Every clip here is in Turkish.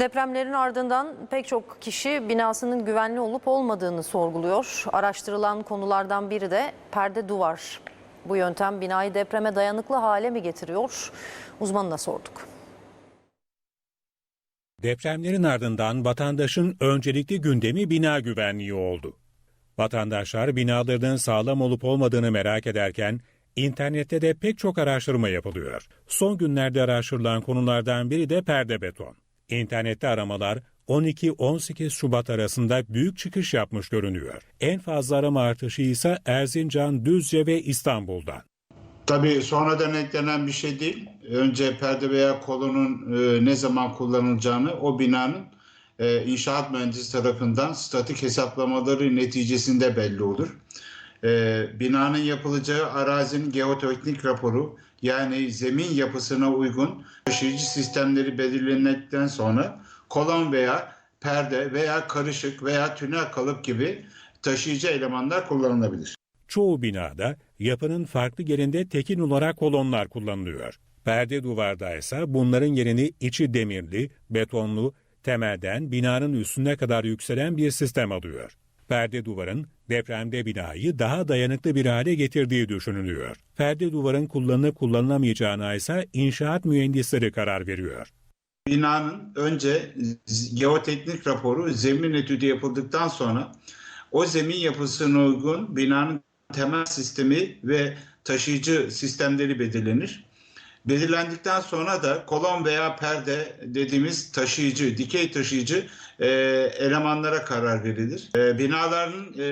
Depremlerin ardından pek çok kişi binasının güvenli olup olmadığını sorguluyor. Araştırılan konulardan biri de perde duvar. Bu yöntem binayı depreme dayanıklı hale mi getiriyor? Uzmanına sorduk. Depremlerin ardından vatandaşın öncelikli gündemi bina güvenliği oldu. Vatandaşlar binalarının sağlam olup olmadığını merak ederken internette de pek çok araştırma yapılıyor. Son günlerde araştırılan konulardan biri de perde beton. İnternette aramalar 12-18 Şubat arasında büyük çıkış yapmış görünüyor. En fazla arama artışı ise Erzincan, Düzce ve İstanbul'dan. Tabii sonradan eklenen bir şey değil. Önce perde veya kolonun e, ne zaman kullanılacağını o binanın e, inşaat mühendisi tarafından statik hesaplamaları neticesinde belli olur. E, binanın yapılacağı arazinin geoteknik raporu yani zemin yapısına uygun taşıyıcı sistemleri belirlendikten sonra kolon veya perde veya karışık veya tünel kalıp gibi taşıyıcı elemanlar kullanılabilir. Çoğu binada yapının farklı yerinde tekin olarak kolonlar kullanılıyor. Perde duvarda ise bunların yerini içi demirli, betonlu, temelden binanın üstüne kadar yükselen bir sistem alıyor. Perde duvarın depremde binayı daha dayanıklı bir hale getirdiği düşünülüyor. Perde duvarın kullanılıp kullanılamayacağına ise inşaat mühendisleri karar veriyor. binanın önce geoteknik raporu, zemin etüdü yapıldıktan sonra o zemin yapısına uygun binanın temel sistemi ve taşıyıcı sistemleri belirlenir. Belirlendikten sonra da kolon veya perde dediğimiz taşıyıcı, dikey taşıyıcı e, elemanlara karar verilir. E, binaların e,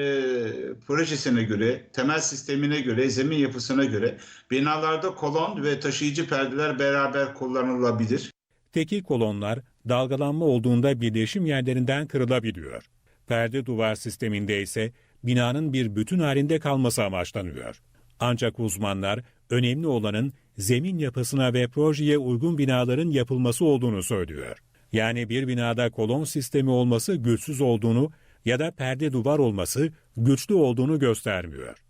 projesine göre, temel sistemine göre, zemin yapısına göre binalarda kolon ve taşıyıcı perdeler beraber kullanılabilir. Tekil kolonlar dalgalanma olduğunda birleşim yerlerinden kırılabiliyor. Perde duvar sisteminde ise binanın bir bütün halinde kalması amaçlanıyor. Ancak uzmanlar önemli olanın zemin yapısına ve projeye uygun binaların yapılması olduğunu söylüyor. Yani bir binada kolon sistemi olması güçsüz olduğunu ya da perde duvar olması güçlü olduğunu göstermiyor.